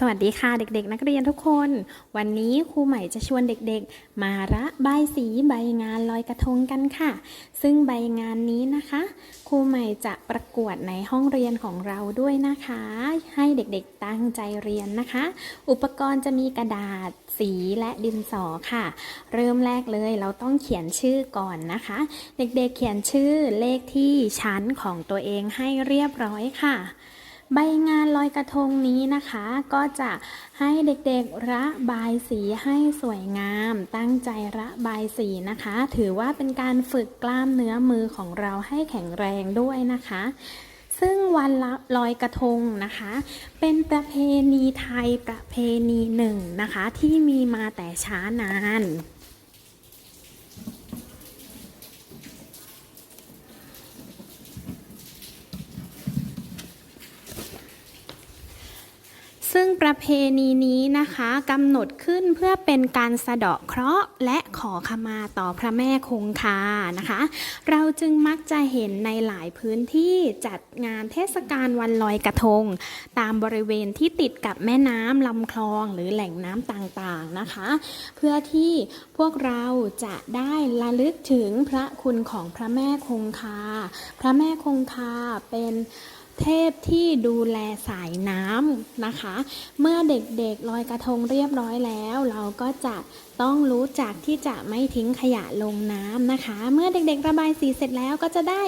สวัสดีค่ะเด็กๆ นักเรียนทุกคน วันนี้ครูใหม่จะชวนเด็กๆ มาระบายสีใบงานลอยกระทงกันค่ะ ซึ่งใบงานนี้นะคะครูใหม่จะประกวดในห้องเรียนของเราด้วยนะคะ ให้เด็กๆตั้งใจเรียนนะคะ อุปกรณ์จะมีกระดาษสีและดินสอค่ะ เริ่มแรกเลยเราต้องเขียนชื่อก่อนนะคะ เด็กๆเขียนชื่อเลขที่ชั้นของตัวเองให้เรียบร้อยค่ะ ใบงานลอยกระทงนี้นะคะ ก็จะให้เด็กๆระบายสีให้สวยงาม ตั้งใจระบายสีนะคะ ถือว่าเป็นการฝึกกล้ามเนื้อมือของเราให้แข็งแรงด้วยนะคะซึ่งวันลลอยกระทงนะคะ เป็นประเพณีไทยประเพณีหนึ่งนะคะ ที่มีมาแต่ช้านาน ซึ่งประเพณีนี้นะคะกำหนดขึ้นเพื่อเป็นการสะเดาะเคราะห์และขอขมาต่อพระแม่คงคานะคะ เราจึงมักจะเห็นในหลายพื้นที่จัดงานเทศกาลวันลอยกระทง ตามบริเวณที่ติดกับแม่น้ำลำคลองหรือแหล่งน้ำต่างๆนะคะ เพื่อที่พวกเราจะได้ระลึกถึงพระคุณของพระแม่คงคา พระแม่คงคาเป็น เทพที่ดูแลสายน้ำนะคะ เมื่อเด็กๆลอยกระทงเรียบร้อยแล้ว เราก็จะต้องรู้จักที่จะไม่ทิ้งขยะลงน้ำนะคะ เมื่อเด็กๆระบายสีเสร็จแล้วก็จะได้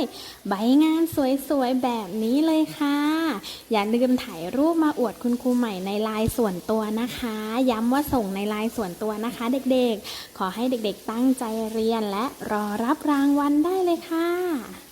ใบงานสวยๆแบบนี้เลยค่ะ อย่าลืมถ่ายรูปมาอวดคุณครูใหม่ในลน์ส่วนตัวนะคะ ย้ำว่าส่งในลน์ส่วนตัวนะคะ เด็กๆ ขอให้เด็กๆตั้งใจเรียนและรอรับรางวัลได้เลยค่ะ